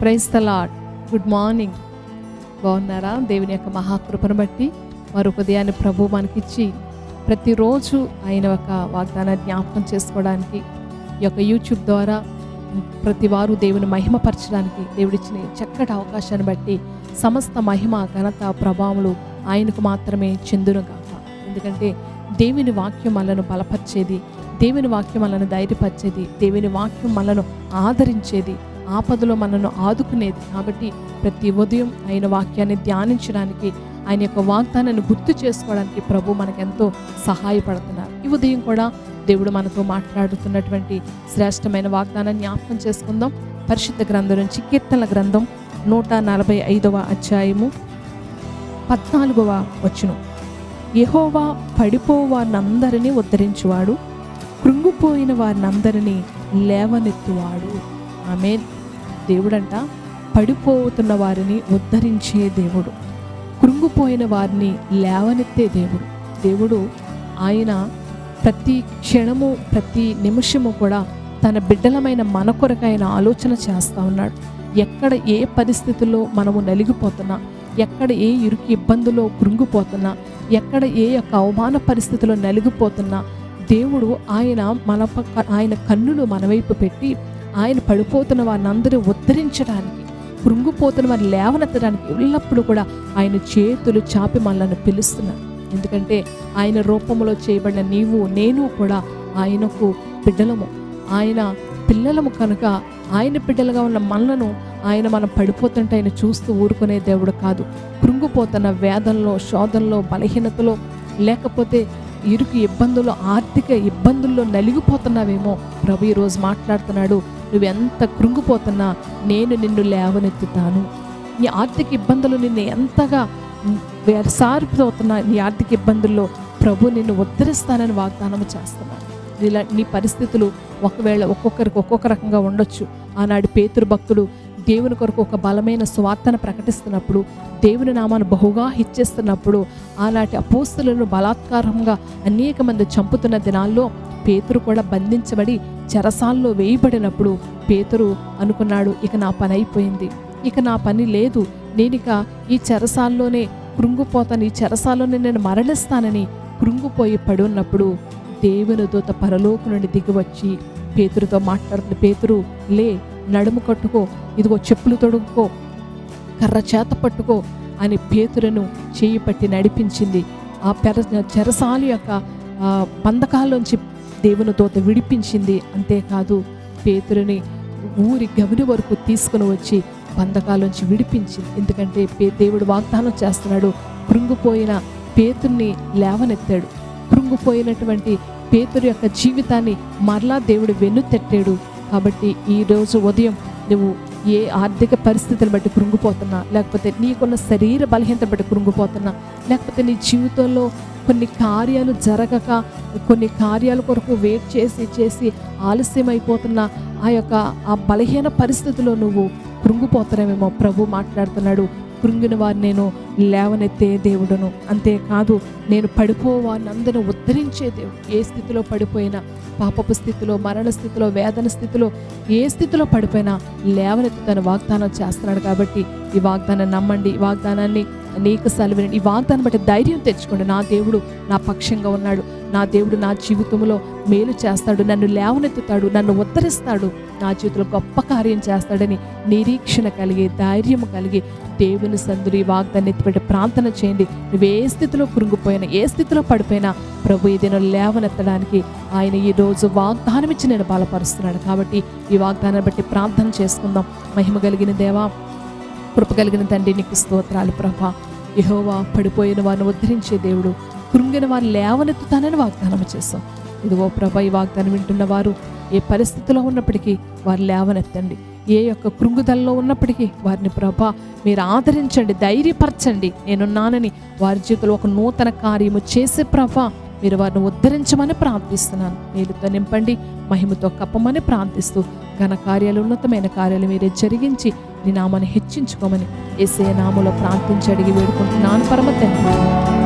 Praise the Lord good morning బాగున్నారా? దేవుని యొక్క మహాకృపను బట్టి మరొక ఉదయాన్ని ప్రభు మనకిచ్చి ప్రతిరోజు ఆయన ఒక వాగ్దానాన్ని జ్ఞాపకం చేసుకోవడానికి ఈ యొక్క యూట్యూబ్ ద్వారా ప్రతి వారు దేవుని మహిమపరచడానికి దేవుడిచ్చిన చక్కటి అవకాశాన్ని బట్టి సమస్త మహిమ ఘనత ప్రభావములు ఆయనకు మాత్రమే చెందునుగాక. ఎందుకంటే దేవుని వాక్యం మనను బలపరిచేది దేవుని వాక్యం మనను ధైర్యపరిచేది దేవుని వాక్యం మనను ఆదరించేది ఆపదలో మనను ఆదుకునేది. కాబట్టి ప్రతి ఉదయం ఆయన వాక్యాన్ని ధ్యానించడానికి ఆయన యొక్క వాగ్దానాన్ని గుర్తు చేసుకోవడానికి ప్రభు మనకెంతో సహాయపడుతున్నారు. ఈ ఉదయం కూడా దేవుడు మనతో మాట్లాడుతున్నటువంటి శ్రేష్టమైన వాగ్దానాన్ని జ్ఞాపకం చేసుకుందాం. పరిశుద్ధ గ్రంథం నుంచి కీర్తనల గ్రంథం నూట నలభై ఐదవ అధ్యాయము పద్నాలుగవ వచనం. యహోవా పడిపోవు వారినందరినీ ఉద్ధరించువాడు కృంగిపోయిన వారినందరినీ లేవనెత్తువాడు. ఆమె దేవుడంట పడిపోతున్న వారిని ఉద్ధరించే దేవుడు. కృంగిపోయిన వారిని లేవనెత్తే దేవుడు. దేవుడు ఆయన ప్రతి క్షణము ప్రతి నిమిషము కూడా తన బిడ్డలమైన మన కొరకు ఆయన ఆలోచన చేస్తూ ఉన్నాడు. ఎక్కడ ఏ పరిస్థితుల్లో మనము నలిగిపోతున్నా ఎక్కడ ఏ ఇరుకు ఇబ్బందులో కృంగిపోతున్నా ఎక్కడ ఏ యొక్క అవమాన పరిస్థితిలో నలిగిపోతున్నా దేవుడు ఆయన మన పక్క ఆయన కన్నులు మన వైపు పెట్టి ఆయన పడిపోతున్న వారిని అందరూ ఉద్ధరించడానికి కృంగిపోతున్న వారిని లేవనెత్తడానికి ఎల్లప్పుడూ కూడా ఆయన చేతులు చాపి మనల్ని పిలుస్తున్నారు. ఎందుకంటే ఆయన రూపంలో చేయబడిన నీవు నేను కూడా ఆయనకు బిడ్డలము. ఆయన పిల్లలము కనుక ఆయన బిడ్డలుగా ఉన్న మనలను ఆయన మనం పడిపోతుంటే ఆయన చూస్తూ ఊరుకునే దేవుడు కాదు. కృంగిపోతున్న వేదంలో శోధనలో బలహీనతలో లేకపోతే ఇరుకు ఇబ్బందులు ఆర్థిక ఇబ్బందుల్లో నలిగిపోతున్నావేమో ప్రభు ఈరోజు మాట్లాడుతున్నాడు. నువ్వెంత కృంగిపోతున్నా నేను నిన్ను లేవనెత్తుతాను. నీ ఆర్థిక ఇబ్బందులు నిన్ను ఎంతగా సారిపోతున్నా నీ ఆర్థిక ఇబ్బందుల్లో ప్రభు నిన్ను ఉద్ధరిస్తానని వాగ్దానం చేస్తున్నాను. ఇలా నీ పరిస్థితులు ఒకవేళ ఒక్కొక్కరికి ఒక్కొక్క రకంగా ఉండొచ్చు. ఆనాడు పేతురు భక్తుడు దేవుని కొరకు ఒక బలమైన స్వార్థను ప్రకటిస్తున్నప్పుడు దేవుని నామాన్ని బహుగా హెచ్చిస్తున్నప్పుడు ఆనాటి అపోస్తులను బలాత్కారంగా అనేక మంది చంపుతున్న దినాల్లో పేతురు కూడా బంధించబడి చెరసాల్లో వేయబడినప్పుడు పేతురు అనుకున్నాడు ఇక నా పని అయిపోయింది. ఇక నా పని లేదు. నేనిక ఈ చెరసాల్లోనే కృంగిపోతాను. ఈ చెరసాల్లోనే నేను మరణిస్తానని కృంగిపోయి పడి ఉన్నప్పుడు దేవుని దూత పరలోకు నుండి దిగివచ్చి పేతురుతో మాట్లాడుతున్న పేతురు లే నడుము కట్టుకో ఇదిగో చెప్పులు తొడుగుకో కర్ర చేత పట్టుకో అని పేతులను చేయి పట్టి నడిపించింది. ఆ పెర చెరసాలు యొక్క పందకాల్లోంచి దేవుని తోత విడిపించింది. అంతేకాదు పేతురుని ఊరి గవిని వరకు తీసుకుని వచ్చి బంధకాల్లోంచి విడిపించింది. ఎందుకంటే పే దేవుడు వాగ్దానం చేస్తున్నాడు కృంగిపోయిన పేతుర్ని లేవనెత్తాడు. కృంగిపోయినటువంటి పేతురు యొక్క జీవితాన్ని మరలా దేవుడు వెన్ను తెట్టాడు కాబట్టి ఈరోజు ఉదయం నువ్వు ఏ ఆర్థిక పరిస్థితిని బట్టి కృంగిపోతున్నా లేకపోతే నీకున్న శరీర బలహీనత బట్టి కృంగిపోతున్నా లేకపోతే నీ జీవితంలో కొన్ని కార్యాలు జరగక కొన్ని కార్యాల కొరకు వెయిట్ చేసి చేసి ఆలస్యం ఆ యొక్క ఆ బలహీన పరిస్థితిలో నువ్వు కృంగిపోతున్నావేమో ప్రభు మాట్లాడుతున్నాడు. కృంగిన వారిని నేను లేవనెత్తే దేవుడును. అంతేకాదు నేను పడిపోవారిని అందరూ ఉద్ధరించే దేవుడు. ఏ స్థితిలో పడిపోయినా పాపపు స్థితిలో మరణ స్థితిలో వేదన స్థితిలో ఏ స్థితిలో పడిపోయినా లేవనెత్తి తను వాగ్దానం చేస్తున్నాడు కాబట్టి ఈ వాగ్దానాన్ని నమ్మండి. ఈ వాగ్దానాన్ని అనేక సార్లు ఈ వాగ్దానం బట్టి ధైర్యం తెచ్చుకోండి. నా దేవుడు నా పక్షంగా ఉన్నాడు. నా దేవుడు నా జీవితంలో మేలు చేస్తాడు. నన్ను లేవనెత్తుతాడు. నన్ను ఉత్తరిస్తాడు. నా జీవితంలో గొప్ప కార్యం చేస్తాడని నిరీక్షణ కలిగి ధైర్యం కలిగి దేవుని సందులు ఈ వాగ్దాన్ని ఎత్తిపెట్టి ప్రార్థన చేయండి. నువ్వు ఏ స్థితిలో కురుంగిపోయినా ఏ స్థితిలో పడిపోయినా ప్రభు ఏదైనా లేవనెత్తడానికి ఆయన ఈ రోజు వాగ్దానం ఇచ్చి నేను బలపరుస్తున్నాడు కాబట్టి ఈ వాగ్దానాన్ని బట్టి ప్రార్థన చేసుకుందాం. మహిమ కలిగిన దేవా కృప కలిగిన తండ్రి నీకు స్తోత్రాలు ప్రభా. యహోవా పడిపోయిన వారిని ఉద్ధరించే దేవుడు కృంగిన వారు లేవనెత్తుతానని వాగ్దానం చేస్తాం ఇదిగో ప్రభా ఈ వాగ్దానం వింటున్న వారు ఏ పరిస్థితిలో ఉన్నప్పటికీ వారు లేవనెత్తండి. ఏ యొక్క కృంగుదలలో ఉన్నప్పటికీ వారిని ప్రభా మీరు ఆదరించండి ధైర్యపరచండి. నేనున్నానని వారి జీవితంలో ఒక నూతన కార్యము చేసే ప్రభా మీరు వారిని ఉద్ధరించమని ప్రార్థిస్తున్నాను. మేలుతో నింపండి మహిమతో కప్పమని ప్రార్థిస్తూ ఘన కార్యాలు ఉన్నతమైన కార్యాలు మీరే జరిగించి నీ నామాన్ని హెచ్చించుకోమని ఏసే నామలో ప్రార్థించి అడిగి వేడుకుంటున్నాను. పరమ తండ్రి.